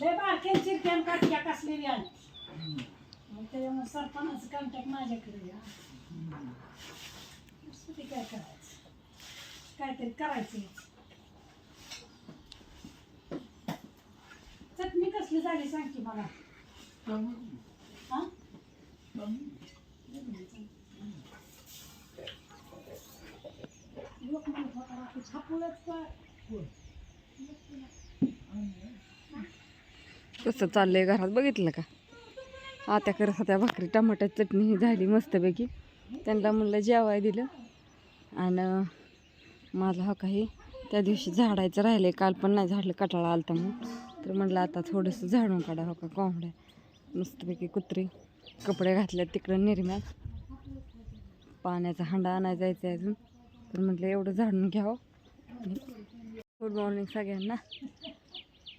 लय बारक्या चिरक्यान काटक्या कसलेली आली मग त्याच्यामुळे सरपणाचं कॉन्टॅक्ट माझ्याकडे या असं ते काय करायचं? काहीतरी करायचं चटणी कसली झाली सांग की मला. लोक म्हणत होता रात्री छापूनच काय कसं चाललंय घरात बघितलं का? आत्या करत होत्या भाकरी टमाट्याची चटणी ही झाली मस्तपैकी. त्यांना म्हणलं जेवाय दिलं. आणि माझा हा काही त्या दिवशी झाडायचं राहिलं काल पण नाही झाडलं कटाळा आलता म्हणून. तर म्हणलं आता थोडंसं झाडून काढा हो का? कोंबड्या. मस्तपैकी कुत्री कपडे घातले तिकडं निर्म्यात पाण्याचा हांडा आणायला जायचं आहे अजून. तर म्हटलं एवढं झाडून घ्यावं. गुड मॉर्निंग सगळ्यांना.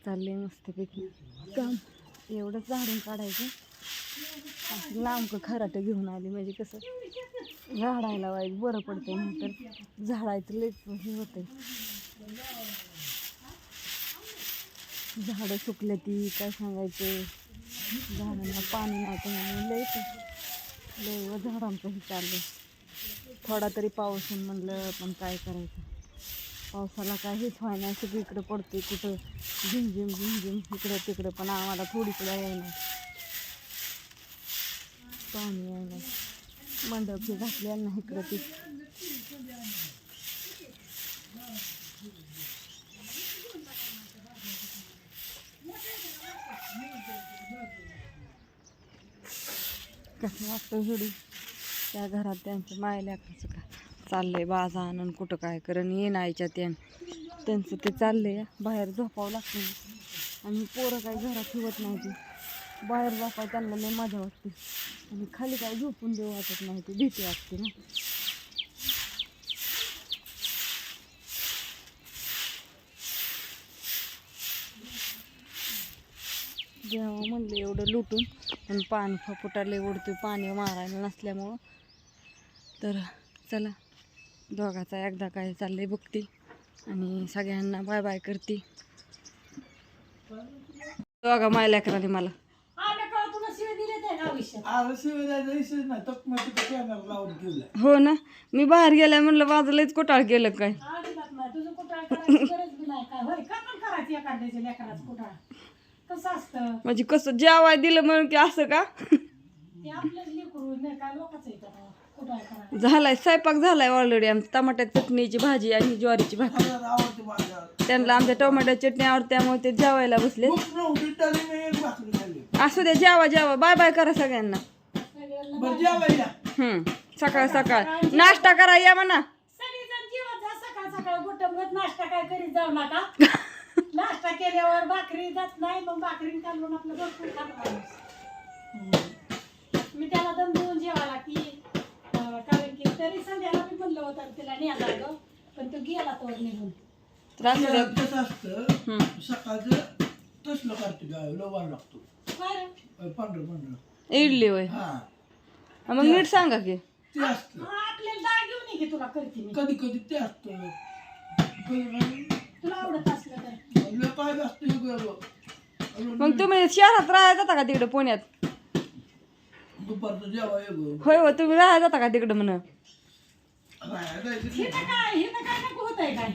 चालले मस्तपैकी. काम एवढंच झाडून काढायचं. असं लांब खराटे घेऊन आली म्हणजे कसं? झाडायला वाईट बरं पडतंय नंतर झाडायचं लईच हे होतंय. झाडं सुकले ती काय सांगायचं? झाडांना पाणी नाही म्हणून लईच लई व झाडांचं हे थोडा तरी पाऊस म्हणलं पण काय करायचं? पावसाला काय हेच व्हायना सगळीकडे पडते कुठं झिमझिम झिमझिम इकडं तिकडं पण आम्हाला थोडीकडं यायला पाणी यायला. मंडप जे घातलेलं नाही इकडं ते. कसं वाटतं जोडी त्या घरात त्यांच्या मायल्याचं का चाललंय बाजा आणून कुठं काय करण ये नाहीच्या त्यान त्यांचं ते चाललंय बाहेर झोपावं लागतं आणि पोरं काय घरात ठेवत नाही बाहेर झोपाय त्यांना लय मजा वाटते. आणि खाली काय झोपून देऊ वाटत नाही ती भीती वाटते ना. जेव्हा म्हणलं एवढं लुटून. पण पाणी फुटाले उडतो पाणी मारायला नसल्यामुळं. तर चला. दोघाचा एकदा काय चाललंय बघते आणि सगळ्यांना बाय बाय करते दोघा माय लेकराने मला. हो ना. मी बाहेर गेल्या म्हणलं माझं लयच कोटाळ केलं काय. म्हणजे कसं जेवाय दिलं म्हणून की असं का? झालाय स्वयंपाक झालाय ऑलरेडी आमची टमाट्या चटणीची भाजी आणि ज्वारीची भाकरी माझ्या त्यांना आमच्या टोमॅटो चटणी आवडते त्यामुळे ते जेवायला बसले. भूक नव्हती तरी मी एक भाकरी खाल्ली. असू द्या जेवा जेवा. बाय बाय करा सगळ्यांना. हम्म सकाळ सकाळ. नाश्ता करा या म्हणा. सगळीजण जीवात जा सकाळ सकाळ. गुटमगत नाश्ता काय करीत जाऊ नका. नाश्ता केल्यावर भाकरी जात नाही मग भाकरी काढून आपलं भरपूर खात तरी संध्याला मी म्हणलं होतं तिला न्यायला ग पण तो गेला तो निघून. तर असू द्या घरात कसं असतं हम्म. सकाळचं तसलं करतो गाय लोबार लागतो. काय रे? अं, पांढरं पांढरं. इडली होय. हा. हा, मग नीट सांगा की. ते असतं. हा, आपल्याला डाळ घेऊन ये की तुला करते मी. कधी कधी ते असतं. कधी तुला आवडत असलं तर. आपलं काय असतं हे. मग तुम्ही शहरात राहायला जाता का तिकडे पुण्यात? दुपारचं जेवा. होय हो तुम्ही राहायला जाता का तिकडे म्हण? राहायला जायचं हे नाही. तर काय हे तर काय नको होत आहे काय?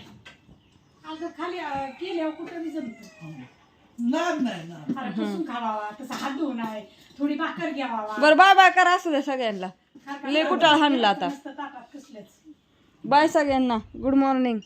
अगं खाली अं, केल्यावर कुठं बी जमतं. नाद नाही ना पुसून खावावा तसा हात धुवून आहे. थोडी भाकर घ्यावा बरं बाय बाय करा असू द्या सगळ्यांना. लय कुटाळ हाणला आता. ताटात बाय सगळ्यांना. Good morning